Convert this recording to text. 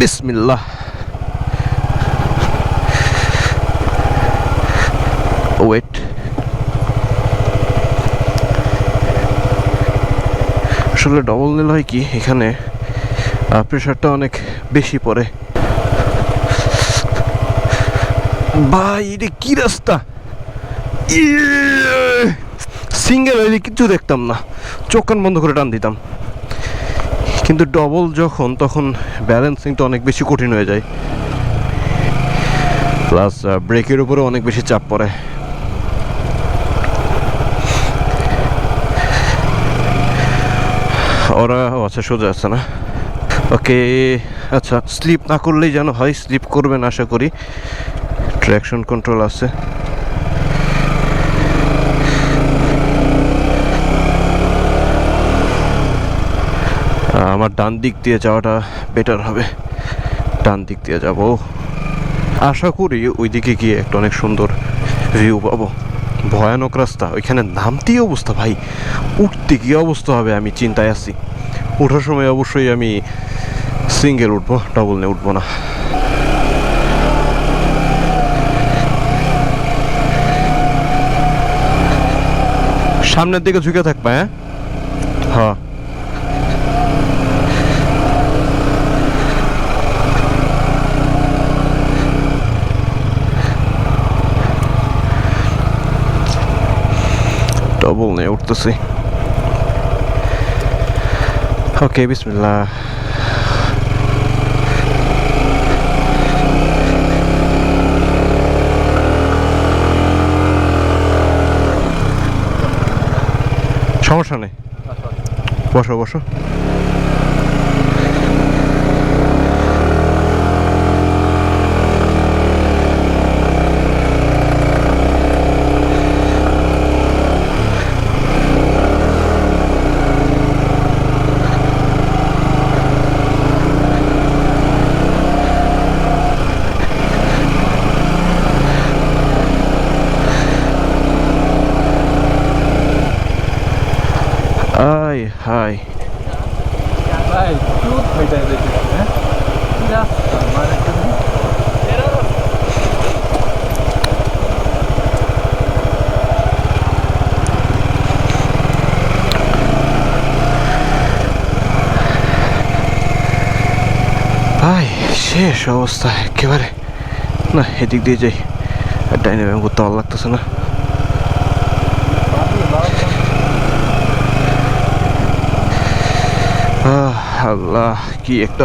বিসমিল্লাহ। ওয়েট আসলে ডবল নিলে হয় কি? এখানে প্রেশারটা অনেক বেশি পড়ে। ভাই, এটা কি রাস্তা? সিঙ্গেল হইলে কিছু দেখতাম না। চোখ কান বন্ধ করে টান দিতাম। কিন্তু ডবল যখন, তখন ব্যালেন্সিংটা অনেক বেশি কঠিন হয়ে যায়। প্লাস ব্রেকের উপরে অনেক বেশি চাপ পড়ে। ওরা আচ্ছা সোজা আছে না? ওকে আচ্ছা স্লিপ না করলেই যেন হয় স্লিপ করবেন আশা করি। ট্র্যাকশন কন্ট্রোল আছে। আমার ডান দিক দিয়ে যাওয়াটা বেটার হবে। ডান দিক দিয়ে যাব। আশা করি ওইদিকে গিয়ে একটা অনেক সুন্দর ভিউ পাবো। ভয়ানক রাস্তা, ওইখানে নামতেই অবস্থা ভাই। উঠতে কি অবস্থা হবে আমি চিন্তায় আছি। ওঠার সময় অবশ্যই আমি সিঙ্গেল উঠবো ডবল নিয়ে উঠবো না। সামনের দিকে ঝুঁকে থাকবে হ্যাঁ? হ্যাঁ। ডবল নিয়ে উঠতেছি ওকে বিসমিল্লাহ সমস্যা নেই। বসো বসো। হাই ভাই শেষ অবস্থা, একেবারে। না, এদিক দিয়ে যাই। আর ডাইনে ব্যায়াম করতে ভালো লাগতেছে না। আল্লাহ কি একটা